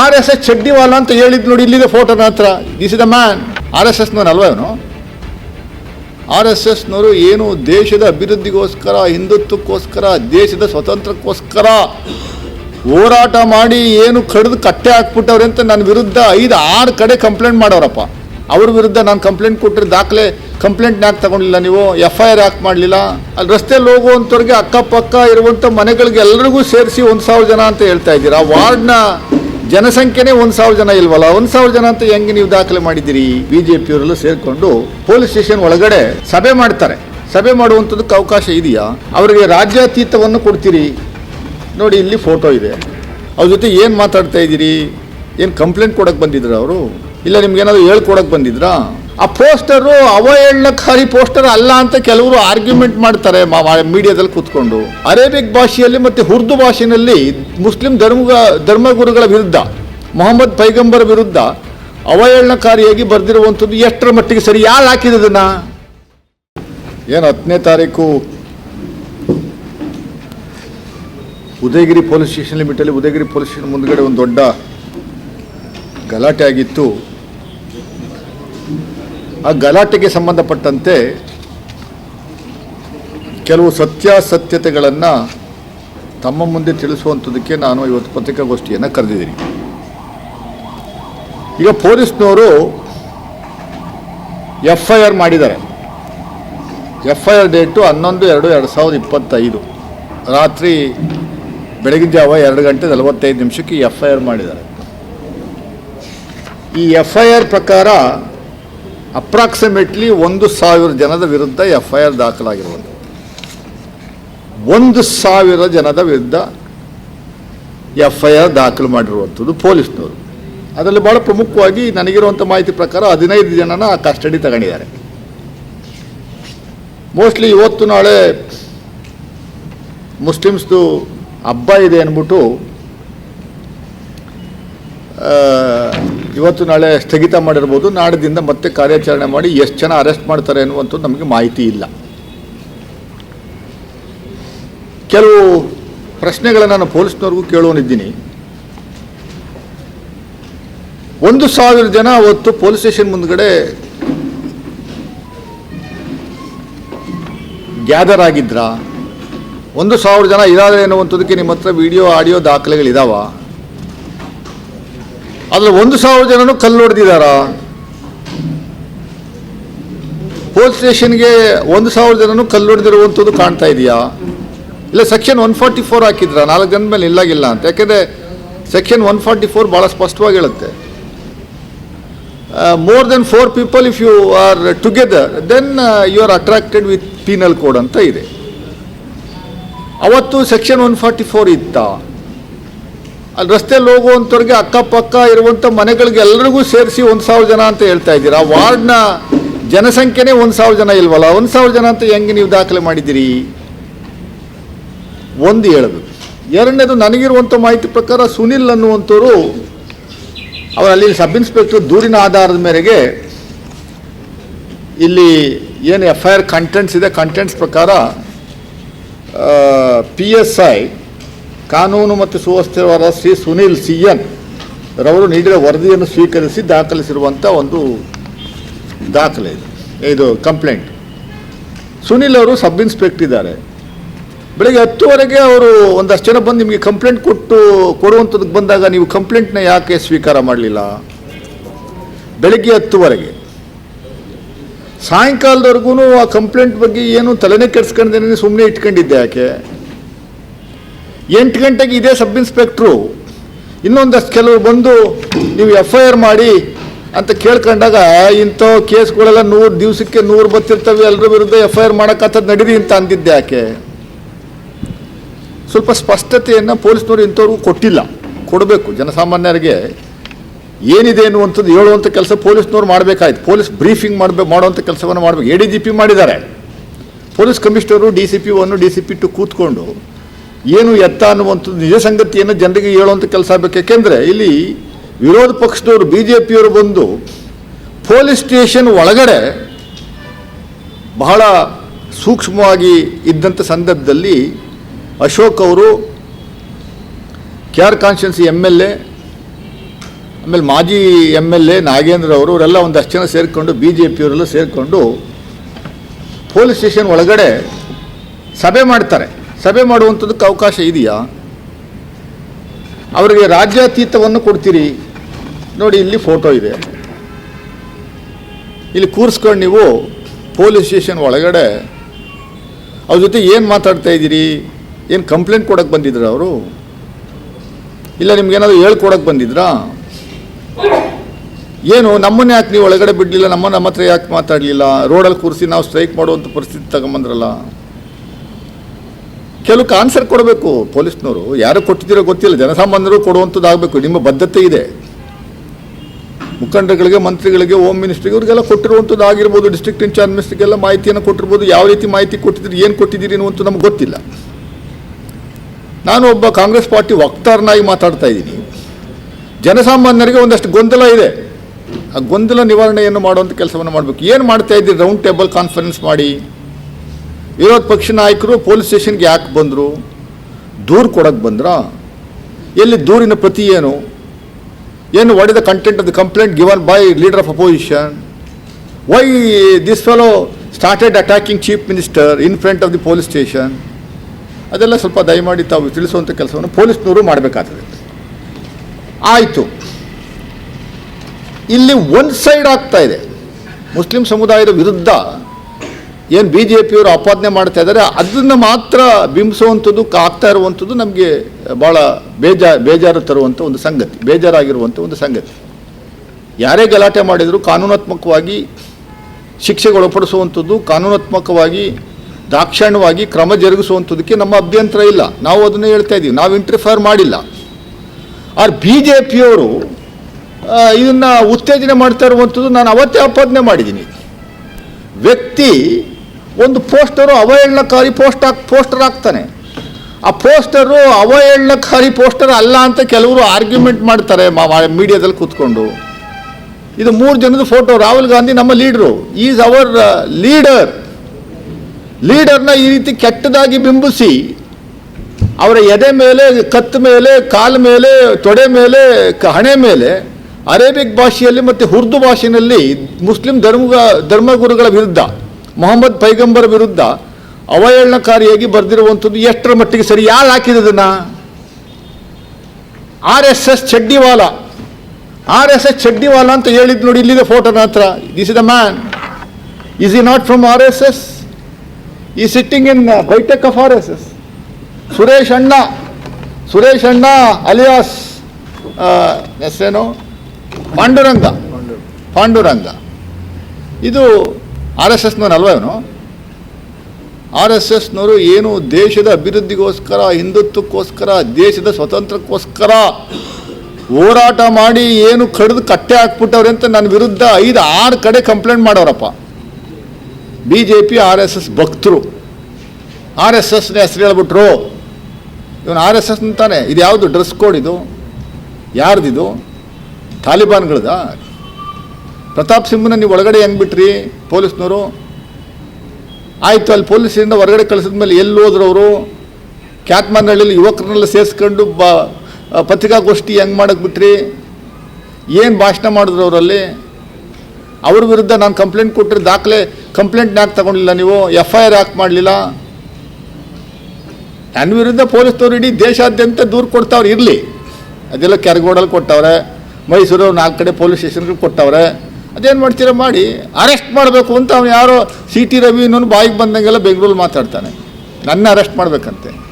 R S S ಚಡ್ಡಿವಾಲ ಅಂತ ಹೇಳಿದ್ ನೋಡಿ ಇಲ್ಲಿದೆ ಫೋಟೋನ ಹತ್ರ. This is the man R S ಎಸ್ನವ್ರು ಅಲ್ವಾ ಇವನು? ಆರ್ ಎಸ್ ಎಸ್ನವರು ಏನು ದೇಶದ ಅಭಿವೃದ್ಧಿಗೋಸ್ಕರ, ಹಿಂದುತ್ವಕ್ಕೋಸ್ಕರ, ದೇಶದ ಸ್ವತಂತ್ರಕ್ಕೋಸ್ಕರ ಹೋರಾಟ ಮಾಡಿ ಏನು ಕಡಿದು ಕಟ್ಟೆ ಹಾಕ್ಬಿಟ್ಟವ್ರೆ ಅಂತ ನನ್ನ ವಿರುದ್ಧ ಐದು, ಆರು ಕಡೆ ಕಂಪ್ಲೇಂಟ್ ಮಾಡೋರಪ್ಪ. ಅವ್ರ ವಿರುದ್ಧ ನಾನು ಕಂಪ್ಲೇಂಟ್ ಕೊಟ್ಟರೆ ದಾಖಲೆ ಕಂಪ್ಲೇಂಟ್ ಯಾಕೆ ತಗೊಂಡಿಲ್ಲ ನೀವು ಎಫ್ ಐ ಆರ್ ಯಾಕೆ ಮಾಡಲಿಲ್ಲ? ಅಲ್ಲಿ ರಸ್ತೆಯಲ್ಲಿ ಹೋಗುವಂಥವ್ರಿಗೆ ಅಕ್ಕಪಕ್ಕ ಇರುವಂಥ ಮನೆಗಳಿಗೆ ಎಲ್ಲರಿಗೂ ಸೇರಿಸಿ ಒಂದು ಸಾವಿರ ಜನ ಅಂತ ಹೇಳ್ತಾ ಇದ್ದೀರಾ? ವಾರ್ಡ್ನ ಜನಸಂಖ್ಯೆನೇ ಒಂದು ಸಾವಿರ ಜನ ಇಲ್ವಲ್ಲ? ಒಂದು ಸಾವಿರ ಜನ ಅಂತ ಹೆಂಗೆ ನೀವು ದಾಖಲೆ ಮಾಡಿದ್ದೀರಿ? ಬಿ ಜೆ ಸೇರ್ಕೊಂಡು ಪೊಲೀಸ್ ಸ್ಟೇಷನ್ ಒಳಗಡೆ ಸಭೆ ಮಾಡ್ತಾರೆ. ಸಭೆ ಮಾಡುವಂಥದ್ದಕ್ಕೆ ಅವಕಾಶ ಇದೆಯಾ? ಅವರಿಗೆ ರಾಜ್ಯಾತೀತವನ್ನು ಕೊಡ್ತೀರಿ? ನೋಡಿ, ಇಲ್ಲಿ ಫೋಟೋ ಇದೆ. ಅವ್ರ ಜೊತೆ ಏನು ಮಾತಾಡ್ತಾ ಇದ್ದೀರಿ? ಏನು ಕಂಪ್ಲೇಂಟ್ ಕೊಡಕ್ಕೆ ಬಂದಿದ್ರ ಅವರು? ಇಲ್ಲ, ನಿಮ್ಗೆ ಏನಾದ್ರು ಹೇಳ್ಕೊಡಕ್ಕೆ ಬಂದಿದ್ರಾ? ಆ ಪೋಸ್ಟರು ಅವಹೇಳನಕಾರಿ ಪೋಸ್ಟರ್ ಅಲ್ಲ ಅಂತ ಕೆಲವರು ಆರ್ಗ್ಯುಮೆಂಟ್ ಮಾಡ್ತಾರೆ ಮೀಡಿಯಾದಲ್ಲಿ ಕೂತ್ಕೊಂಡು. ಅರೇಬಿಕ್ ಭಾಷೆಯಲ್ಲಿ ಮತ್ತೆ ಉರ್ದು ಭಾಷೆಯಲ್ಲಿ ಮುಸ್ಲಿಂ ಧರ್ಮ ಧರ್ಮಗುರುಗಳ ವಿರುದ್ಧ, ಮೊಹಮ್ಮದ್ ಪೈಗಂಬರ್ ವಿರುದ್ಧ ಅವಹೇಳನಕಾರಿಯಾಗಿ ಬರೆದಿರುವಂಥದ್ದು ಎಷ್ಟರ ಮಟ್ಟಿಗೆ ಸರಿ? ಯಾರು ಹಾಕಿದದನ್ನ ಏನು ಹತ್ತನೇ ತಾರೀಕು? ಉದಯಗಿರಿ ಪೊಲೀಸ್ ಸ್ಟೇಷನ್ ಲಿಮಿಟಲ್ಲಿ ಉದಯಗಿರಿ ಪೊಲೀಸ್ ಸ್ಟೇಷನ್ ಮುಂದ್ಗಡೆ ಒಂದು ದೊಡ್ಡ ಗಲಾಟೆ ಆಗಿತ್ತು. ಆ ಗಲಾಟೆಗೆ ಸಂಬಂಧಪಟ್ಟಂತೆ ಕೆಲವು ಸತ್ಯಾಸತ್ಯತೆಗಳನ್ನು ತಮ್ಮ ಮುಂದೆ ತಿಳಿಸುವಂಥದ್ದಕ್ಕೆ ನಾನು ಇವತ್ತು ಪತ್ರಿಕಾಗೋಷ್ಠಿಯನ್ನು ಕರೆದಿದ್ದೀನಿ. ಈಗ ಪೊಲೀಸ್ನವರು ಎಫ್ ಐ ಆರ್ ಮಾಡಿದ್ದಾರೆ. ಎಫ್ ಐ ಆರ್ ಡೇಟು ಹನ್ನೊಂದು ಎರಡು ಎರಡು ಸಾವಿರದ ಇಪ್ಪತ್ತೈದು. ರಾತ್ರಿ ಬೆಳಗಿನ ಜಾವ ಎರಡು ಗಂಟೆ ನಲವತ್ತೈದು ನಿಮಿಷಕ್ಕೆ ಎಫ್ ಐ ಆರ್ ಮಾಡಿದ್ದಾರೆ. ಈ ಎಫ್ ಐ ಆರ್ ಪ್ರಕಾರ ಅಪ್ರಾಕ್ಸಿಮೇಟ್ಲಿ ಒಂದು ಸಾವಿರ ಜನದ ವಿರುದ್ಧ ಎಫ್ ಐ ಆರ್ ದಾಖಲಾಗಿರುವುದು ಒಂದು ಸಾವಿರ ಜನದ ವಿರುದ್ಧ ಎಫ್ ಐ ಆರ್ ದಾಖಲು ಮಾಡಿರುವಂಥದ್ದು ಪೊಲೀಸ್ನವರು. ಅದರಲ್ಲಿ ಭಾಳ ಪ್ರಮುಖವಾಗಿ ನನಗಿರುವಂಥ ಮಾಹಿತಿ ಪ್ರಕಾರ ಹದಿನೈದು ಜನನ ಕಸ್ಟಡಿ ತಗೊಂಡಿದ್ದಾರೆ. ಮೋಸ್ಟ್ಲಿ ಇವತ್ತು ನಾಳೆ ಮುಸ್ಲಿಮ್ಸ್ದು ಹಬ್ಬ ಇದೆ ಅಂದ್ಬಿಟ್ಟು ಇವತ್ತು ನಾಳೆ ಸ್ಥಗಿತ ಮಾಡಿರ್ಬೋದು. ನಾಡದಿಂದ ಮತ್ತೆ ಕಾರ್ಯಾಚರಣೆ ಮಾಡಿ ಎಷ್ಟು ಜನ ಅರೆಸ್ಟ್ ಮಾಡ್ತಾರೆ ಅನ್ನುವಂಥದ್ದು ನಮಗೆ ಮಾಹಿತಿ ಇಲ್ಲ. ಕೆಲವು ಪ್ರಶ್ನೆಗಳನ್ನು ನಾನು ಪೊಲೀಸ್ನವ್ರಿಗೂ ಕೇಳೋನಿದ್ದೀನಿ. ಒಂದು ಸಾವಿರ ಜನ ಅವತ್ತು ಪೊಲೀಸ್ ಸ್ಟೇಷನ್ ಮುಂದ್ಗಡೆ ಗ್ಯಾದರ್ ಆಗಿದ್ರಾ? ಒಂದು ಸಾವಿರ ಜನ ಇದ್ದಾರೆ ಅನ್ನುವಂಥದ್ದಕ್ಕೆ ನಿಮ್ಮ ಹತ್ರ ವಿಡಿಯೋ, ಆಡಿಯೋ ದಾಖಲೆಗಳಿದಾವ? ಅದ್ರಲ್ಲಿ ಒಂದು ಸಾವಿರ ಜನನು ಕಲ್ಲು ಹೊಡೆದಿದಾರಾ ಪೊಲೀಸ್ ಸ್ಟೇಷನ್ಗೆ ಒಂದು ಸಾವಿರ ಜನನು ಕಲ್ಲು ಹೊಡೆದಿರುವಂಥದ್ದು ಕಾಣ್ತಾ ಇದೆಯಾ? ಇಲ್ಲ ಸೆಕ್ಷನ್ ಒನ್ ಫಾರ್ಟಿ ಫೋರ್ ಹಾಕಿದ್ರ? ನಾಲ್ಕು ಜನ ಮೇಲೆ ಇಲ್ಲಾಗಿಲ್ಲ ಅಂತ. ಯಾಕೆಂದರೆ ಸೆಕ್ಷನ್ ಒನ್ ಫಾರ್ಟಿ ಫೋರ್ ಭಾಳ ಸ್ಪಷ್ಟವಾಗಿ ಹೇಳುತ್ತೆ. More than four people if you are together then you are attracted with penal code ಅಂತ ಇದೆ. ಅವತ್ತು ಸೆಕ್ಷನ್ ಒನ್ ಫಾರ್ಟಿ ಫೋರ್ ಇತ್ತ? ಅಲ್ಲಿ ರಸ್ತೆಯಲ್ಲಿ ಹೋಗುವಂಥವ್ರಿಗೆ ಅಕ್ಕಪಕ್ಕ ಇರುವಂಥ ಮನೆಗಳಿಗೆ ಎಲ್ಲರಿಗೂ ಸೇರಿಸಿ ಒಂದು ಸಾವಿರ ಜನ ಅಂತ ಹೇಳ್ತಾ ಇದ್ದೀರಾ? ವಾರ್ಡ್ನ ಜನಸಂಖ್ಯೆನೇ ಒಂದು ಸಾವಿರ ಜನ ಇಲ್ವಲ್ಲ? ಒಂದು ಸಾವಿರ ಜನ ಅಂತ ಹೆಂಗೆ ನೀವು ದಾಖಲೆ ಮಾಡಿದ್ದೀರಿ? ಒಂದು ಹೇಳಬೇಕು ಎರಡನೇದು ನನಗಿರುವಂಥ ಮಾಹಿತಿ ಪ್ರಕಾರ ಸುನಿಲ್ ಅನ್ನುವಂಥವ್ರು ಅವರು ಅಲ್ಲಿ ಸಬ್ ಇನ್ಸ್ಪೆಕ್ಟರ್ ದೂರಿನ ಆಧಾರದ ಮೇರೆಗೆ ಇಲ್ಲಿ ಏನು ಎಫ್ ಐ ಆರ್ ಕಂಟೆಂಟ್ಸ್ ಇದೆ. ಕಂಟೆಂಟ್ಸ್ ಪ್ರಕಾರ ಪಿ ಎಸ್ ಐ ಕಾನೂನು ಮತ್ತು ಸುವ್ಯವಸ್ಥೆಯವರ ಶ್ರೀ ಸುನೀಲ್ ಸಿ ಎನ್ ರವರು ನೀಡಿದ ವರದಿಯನ್ನು ಸ್ವೀಕರಿಸಿ ದಾಖಲಿಸಿರುವಂಥ ಒಂದು ದಾಖಲೆ ಇದು. ಇದು ಕಂಪ್ಲೇಂಟ್. ಸುನೀಲ್ ಅವರು ಸಬ್ ಇನ್ಸ್ಪೆಕ್ಟ್ ಇದ್ದಾರೆ. ಬೆಳಗ್ಗೆ ಹತ್ತುವರೆಗೆ ಅವರು ಒಂದಷ್ಟು ಜನ ಬಂದು ನಿಮಗೆ ಕಂಪ್ಲೇಂಟ್ ಕೊಟ್ಟು ಕೊಡುವಂಥದ್ದಕ್ಕೆ ಬಂದಾಗ ನೀವು ಕಂಪ್ಲೇಂಟ್ನ ಯಾಕೆ ಸ್ವೀಕಾರ ಮಾಡಲಿಲ್ಲ? ಬೆಳಗ್ಗೆ ಹತ್ತುವರೆಗೆ. ಸಾಯಂಕಾಲದವರೆಗೂ ಆ ಕಂಪ್ಲೇಂಟ್ ಬಗ್ಗೆ ಏನು ತಲೆನೇ ಕೆಡಿಸ್ಕೊಂಡಿದ್ದೇನೆ ಸುಮ್ಮನೆ ಇಟ್ಕೊಂಡಿದ್ದೆ ಯಾಕೆ? ಎಂಟು ಗಂಟೆಗೆ ಇದೇ ಸಬ್ ಇನ್ಸ್ಪೆಕ್ಟ್ರು. ಇನ್ನೊಂದಷ್ಟು ಕೆಲವರು ಬಂದು ನೀವು ಎಫ್ ಐ ಆರ್ ಮಾಡಿ ಅಂತ ಕೇಳ್ಕೊಂಡಾಗ ಇಂಥ ಕೇಸ್ಗಳೆಲ್ಲ ನೂರು ದಿವಸಕ್ಕೆ ನೂರು ಬತ್ತಿರ್ತವೆ ಎಲ್ಲರ ವಿರುದ್ಧ ಎಫ್ ಐ ಆರ್ ಮಾಡೋಕ್ಕಂಥದ್ದು ನಡೀರಿ ಅಂತ ಅಂದಿದ್ದೆ ಯಾಕೆ? ಸ್ವಲ್ಪ ಸ್ಪಷ್ಟತೆಯನ್ನು ಪೊಲೀಸ್ನವರು ಇಂಥವ್ರಿಗೂ ಕೊಟ್ಟಿಲ್ಲ. ಕೊಡಬೇಕು, ಜನಸಾಮಾನ್ಯರಿಗೆ. ಏನಿದೆ ಅನ್ನುವಂಥದ್ದು ಹೇಳುವಂಥ ಕೆಲಸ ಪೊಲೀಸ್ನವ್ರು ಮಾಡಬೇಕಾಯ್ತು. ಪೊಲೀಸ್ ಬ್ರೀಫಿಂಗ್ ಮಾಡಬೇಕು ಮಾಡುವಂಥ ಕೆಲಸವನ್ನು ಮಾಡಬೇಕು. ಎ ಡಿ ಜಿ ಪಿ ಮಾಡಿದ್ದಾರೆ. Police commissioner, D C P one D C P two ಕೂತ್ಕೊಂಡು ಏನು ಎತ್ತ ಅನ್ನುವಂಥದ್ದು ನಿಜ ಸಂಗತಿಯನ್ನು ಜನರಿಗೆ ಹೇಳುವಂಥ ಕೆಲಸ ಆಗಬೇಕು. ಯಾಕೆಂದರೆ ಇಲ್ಲಿ ವಿರೋಧ ಪಕ್ಷದವರು ಬಿ ಜೆ ಪಿಯವರು ಬಂದು ಪೊಲೀಸ್ ಸ್ಟೇಷನ್ ಒಳಗಡೆ ಬಹಳ ಸೂಕ್ಷ್ಮವಾಗಿ ಇದ್ದಂಥ ಸಂದರ್ಭದಲ್ಲಿ ಅಶೋಕ್ ಅವರು K R constituency M L A, ಆಮೇಲೆ ಮಾಜಿ ಎಂ ಎಲ್ ಎ ನಾಗೇಂದ್ರ ಅವರು, ಅವರೆಲ್ಲ ಒಂದಷ್ಟು ಜನ ಸೇರಿಕೊಂಡು ಬಿ ಜೆ ಪಿಯವರೆಲ್ಲ ಸೇರಿಕೊಂಡು ಪೊಲೀಸ್ ಸ್ಟೇಷನ್ ಒಳಗಡೆ ಸಭೆ ಮಾಡ್ತಾರೆ. ಸಭೆ ಮಾಡುವಂಥದ್ದಕ್ಕೆ ಅವಕಾಶ ಇದೆಯಾ? ಅವರಿಗೆ ರಾಜ್ಯಾತೀತವನ್ನು ಕೊಡ್ತೀರಿ. ನೋಡಿ, ಇಲ್ಲಿ ಫೋಟೋ ಇದೆ. ಇಲ್ಲಿ ಕೂರಿಸ್ಕೊಂಡು ನೀವು ಪೊಲೀಸ್ ಸ್ಟೇಷನ್ ಒಳಗಡೆ ಅವ್ರ ಜೊತೆ ಏನು ಮಾತಾಡ್ತಾ ಇದ್ದೀರಿ? ಏನು ಕಂಪ್ಲೇಂಟ್ ಕೊಡೋಕ್ಕೆ ಬಂದಿದ್ರ ಅವರು? ಇಲ್ಲ ನಿಮ್ಗೇನಾದ್ರು ಹೇಳ್ಕೊಡಕ್ಕೆ ಬಂದಿದ್ರಾ? ಏನು, ನಮ್ಮನ್ನ ಯಾಕೆ ನೀವು ಒಳಗಡೆ ಬಿಡಲಿಲ್ಲ? ನಮ್ಮ ನಮ್ಮ ಹತ್ರ ಯಾಕೆ ಮಾತಾಡಲಿಲ್ಲ? ರೋಡಲ್ಲಿ ಕೂರಿಸಿ ನಾವು ಸ್ಟ್ರೈಕ್ ಮಾಡುವಂಥ ಪರಿಸ್ಥಿತಿ ತಗೊಂಬಂದ್ರಲ್ಲ? ಕೆಲವಕ್ಕೆ ಆನ್ಸರ್ ಕೊಡಬೇಕು, ಪೊಲೀಸ್ನವರು. ಯಾರು ಕೊಟ್ಟಿದ್ದೀರೋ ಗೊತ್ತಿಲ್ಲ, ಜನಸಾಮಾನ್ಯರು ಕೊಡುವಂಥದ್ದು ಆಗಬೇಕು ನಿಮ್ಮ ಬದ್ಧತೆ ಇದೆ. ಮುಖಂಡಗಳಿಗೆ, ಮಂತ್ರಿಗಳಿಗೆ ಹೋಮ್ ಮಿನಿಸ್ಟ್ರಿಗೆ ಇವರಿಗೆಲ್ಲ ಕೊಟ್ಟಿರುವಂಥದ್ದು ಆಗಿರ್ಬೋದು ಡಿಸ್ಟ್ರಿಕ್ಟ್ ಇನ್ಚಾರ್ಜ್ ಮಿನಿಸ್ಟ್ರಿಗೆಲ್ಲ ಮಾಹಿತಿಯನ್ನು ಕೊಟ್ಟಿರ್ಬೋದು. ಯಾವ ರೀತಿ ಮಾಹಿತಿ ಕೊಟ್ಟಿದ್ದೀರಿ, ಏನು ಕೊಟ್ಟಿದ್ದೀರಿ ಅನ್ನುವಂಥ ನಮ್ಗೆ ಗೊತ್ತಿಲ್ಲ. ನಾನು ಒಬ್ಬ ಕಾಂಗ್ರೆಸ್ ಪಾರ್ಟಿ ವಕ್ತಾರನಾಗಿ ಮಾತಾಡ್ತಾ ಇದ್ದೀನಿ. ಜನಸಾಮಾನ್ಯರಿಗೆ ಒಂದಷ್ಟು ಗೊಂದಲ ಇದೆ. ಆ ಗೊಂದಲ ನಿವಾರಣೆಯನ್ನು ಮಾಡುವಂಥ ಕೆಲಸವನ್ನು ಮಾಡಬೇಕು. ಏನು ಮಾಡ್ತಾ ಇದ್ದೀರಿ? ರೌಂಡ್ ಟೇಬಲ್ ಕಾನ್ಫರೆನ್ಸ್ ಮಾಡಿ. ವಿರೋಧ ಪಕ್ಷ ನಾಯಕರು ಪೊಲೀಸ್ ಸ್ಟೇಷನ್ಗೆ ಯಾಕೆ ಬಂದರು? ದೂರು ಕೊಡೋಕೆ ಬಂದ್ರ? ಎಲ್ಲಿ ದೂರಿನ ಪ್ರತಿ ಏನು? ಏನು what content of the complaint given by leader of opposition why this fellow started attacking chief minister in front of the police station ಅದೆಲ್ಲ ಸ್ವಲ್ಪ ದಯಮಾಡಿ ತಾವು ತಿಳಿಸುವಂಥ ಕೆಲಸವನ್ನು ಪೊಲೀಸ್ನವರು ಮಾಡಬೇಕಾಗ್ತದೆ. ಆಯಿತು. ಇಲ್ಲಿ ಒಂದು ಸೈಡ್ ಆಗ್ತಾ ಇದೆ. ಮುಸ್ಲಿಂ ಸಮುದಾಯದ ವಿರುದ್ಧ ಏನು ಬಿ ಜೆ ಪಿಯವರು ಆಪಾದನೆ ಮಾಡ್ತಾ ಇದ್ದಾರೆ ಅದನ್ನು ಮಾತ್ರ ಬಿಂಬಿಸುವಂಥದ್ದು ಆಗ್ತಾ ಇರುವಂಥದ್ದು ನಮಗೆ ಭಾಳ ಬೇಜಾ, ಬೇಜಾರು ತರುವಂಥ ಒಂದು ಸಂಗತಿ, ಬೇಜಾರಾಗಿರುವಂಥ ಒಂದು ಸಂಗತಿ. ಯಾರೇ ಗಲಾಟೆ ಮಾಡಿದರೂ ಕಾನೂನಾತ್ಮಕವಾಗಿ ಶಿಕ್ಷೆಗೆ ಒಳಪಡಿಸುವಂಥದ್ದು ಕಾನೂನಾತ್ಮಕವಾಗಿ ದಾಕ್ಷಣ್ಯವಾಗಿ ಕ್ರಮ ಜರುಗಿಸುವಂಥದ್ದಕ್ಕೆ ನಮ್ಮ ಅಭ್ಯಂತರ ಇಲ್ಲ. ನಾವು ಅದನ್ನು ಹೇಳ್ತಾ ಇದ್ದೀವಿ, ನಾವು ಇಂಟ್ರಿಫೈರ್ ಮಾಡಿಲ್ಲ. ಆದ್ರೆ ಬಿ ಜೆ ಪಿಯವರು ಇದನ್ನು ಉತ್ತೇಜನೆ ಮಾಡ್ತಾ ಇರುವಂಥದ್ದು ನಾನು ಅವತ್ತೇ ಆಪಾದನೆ ಮಾಡಿದ್ದೀನಿ. ವ್ಯಕ್ತಿ ಒಂದು ಪೋಸ್ಟರು ಅವಹೇಳನಕಾರಿ ಪೋಸ್ಟ್ ಹಾಕಿ, ಪೋಸ್ಟರ್ ಹಾಕ್ತಾನೆ. ಆ ಪೋಸ್ಟರು ಅವಹೇಳನಕಾರಿ ಪೋಸ್ಟರ್ ಅಲ್ಲ ಅಂತ ಕೆಲವರು ಆರ್ಗ್ಯುಮೆಂಟ್ ಮಾಡ್ತಾರೆ ಮೀಡಿಯಾದಲ್ಲಿ ಕೂತ್ಕೊಂಡು. ಇದು ಮೂರು ಜನದ ಫೋಟೋ, ರಾಹುಲ್ ಗಾಂಧಿ ನಮ್ಮ ಲೀಡ್ರು. ಈಸ್ ಅವರ್ ಲೀಡರ್ ಲೀಡರ್ನ ಈ ರೀತಿ ಕೆಟ್ಟದಾಗಿ ಬಿಂಬಿಸಿ, ಅವರ ಎದೆ ಮೇಲೆ, ಕತ್ತು ಮೇಲೆ, ಕಾಲು ಮೇಲೆ, ತೊಡೆ ಮೇಲೆ ಹಣೆ ಮೇಲೆ, ಅರೇಬಿಕ್ ಭಾಷೆಯಲ್ಲಿ ಮತ್ತು ಉರ್ದು ಭಾಷೆಯಲ್ಲಿ ಮುಸ್ಲಿಂ ಧರ್ಮ ಧರ್ಮಗುರುಗಳ ವಿರುದ್ಧ ಮೊಹಮ್ಮದ್ ಪೈಗಂಬರ್ ವಿರುದ್ಧ ಅವಹೇಳನಕಾರಿಯಾಗಿ ಬರೆದಿರುವಂಥದ್ದು ಎಷ್ಟರ ಮಟ್ಟಿಗೆ ಸರಿ? ಯಾರು ಹಾಕಿದ್ದನ್ನ ಆರ್ ಎಸ್ ಎಸ್ ಚಡ್ಡಿವಾಲ. ಆರ್ ಎಸ್ ಎಸ್ ಚಡ್ಡಿವಾಲ ಅಂತ ಹೇಳಿದ್ ನೋಡಿ ಇಲ್ಲಿದೆ ಫೋಟೋ ಹತ್ರ. This is the man is he not from R S S? He sitting in baithak of R S S Suresh ಅಣ್ಣ ಸುರೇಶ್ ಅಣ್ಣ ಅಲಿಯಾಸ್ ಎಸ್ ಏನು ಪಾಂಡುರಂಗ ಪಾಂಡುರಂಗ ಇದು ಆರ್ ಎಸ್ ಎಸ್ನವ್ರು ಇವನು? ಆರ್ ಎಸ್ ಎಸ್ನವರು ಏನು ದೇಶದ ಅಭಿವೃದ್ಧಿಗೋಸ್ಕರ, ಹಿಂದುತ್ವಕ್ಕೋಸ್ಕರ, ದೇಶದ ಸ್ವತಂತ್ರಕ್ಕೋಸ್ಕರ ಹೋರಾಟ ಮಾಡಿ ಏನು ಕಡಿದು ಕಟ್ಟೆ ಹಾಕ್ಬಿಟ್ಟವ್ರೆ ಅಂತ ನನ್ನ ವಿರುದ್ಧ ಐದು ಆರು ಕಡೆ complaint ಮಾಡೋರಪ್ಪ. B J P, R S S ಭಕ್ತರು. ಆರ್ ಎಸ್ ಎಸ್ನ ಹೆಸರು ಹೇಳ್ಬಿಟ್ರು. ಇವನು ಆರ್ ಎಸ್ ಎಸ್ ಅಂತಾನೆ ಇದು ಯಾವುದು ಡ್ರೆಸ್ ಕೋಡ್ ಇದು? ಯಾರ್ದಿದು? ತಾಲಿಬಾನ್ಗಳದ? ಪ್ರತಾಪ್ ಸಿಂಹನ ನೀವು ಒಳಗಡೆ ಹೆಂಗೆ ಬಿಟ್ರಿ ಪೊಲೀಸ್ನವರು? ಆಯಿತು, ಅಲ್ಲಿ ಪೊಲೀಸರಿಂದ ಹೊರಗಡೆ ಕಳಿಸಿದ ಮೇಲೆ ಎಲ್ಲಿ ಹೋದ್ರು ಅವರು? ಕ್ಯಾತ್ಮನಹಳ್ಳಿಲಿ ಯುವಕರನ್ನೆಲ್ಲ ಸೇರಿಸ್ಕೊಂಡು ಬ ಪತ್ರಿಕಾಗೋಷ್ಠಿ ಹೆಂಗೆ ಮಾಡಕ್ಕೆ ಬಿಟ್ರಿ? ಏನು ಭಾಷಣ ಮಾಡಿದ್ರು ಅವರಲ್ಲಿ? ಅವ್ರ ವಿರುದ್ಧ ನಾನು ಕಂಪ್ಲೇಂಟ್ ಕೊಟ್ಟರೆ ದಾಖಲೆ ಕಂಪ್ಲೇಂಟ್ ಯಾಕೆ ತಗೊಂಡಿಲ್ಲ ನೀವು? ಎಫ್ ಐ ಆರ್ ಯಾಕೆ ಮಾಡಲಿಲ್ಲ? ನನ್ನ ವಿರುದ್ಧ ಪೊಲೀಸ್ನವ್ರು ಇಡೀ ದೇಶಾದ್ಯಂತ ದೂರು ಕೊಡ್ತಾವ್ರು ಇರಲಿ. ಅದೆಲ್ಲ ಕೆರಗೋಡಲ್ಲಿ ಕೊಟ್ಟವ್ರೆ. ಮೈಸೂರು ನಾಲ್ಕು ಕಡೆ ಪೊಲೀಸ್ ಸ್ಟೇಷನ್ಗಳು ಕೊಟ್ಟವ್ರೆ. ಅದೇನು ಮಾಡ್ತೀರ ಮಾಡಿ ಅರೆಸ್ಟ್ ಮಾಡಬೇಕು ಅಂತ ಅವ್ನು ಯಾರೋ ಸಿ ಟಿ ರವಿ ಬಾಯಿಗೆ ಬಂದಂಗೆಲ್ಲ ಬೆಂಗಳೂರಲ್ಲಿ ಮಾತಾಡ್ತಾನೆ. ನನ್ನ ಅರೆಸ್ಟ್ ಮಾಡಬೇಕಂತೆ.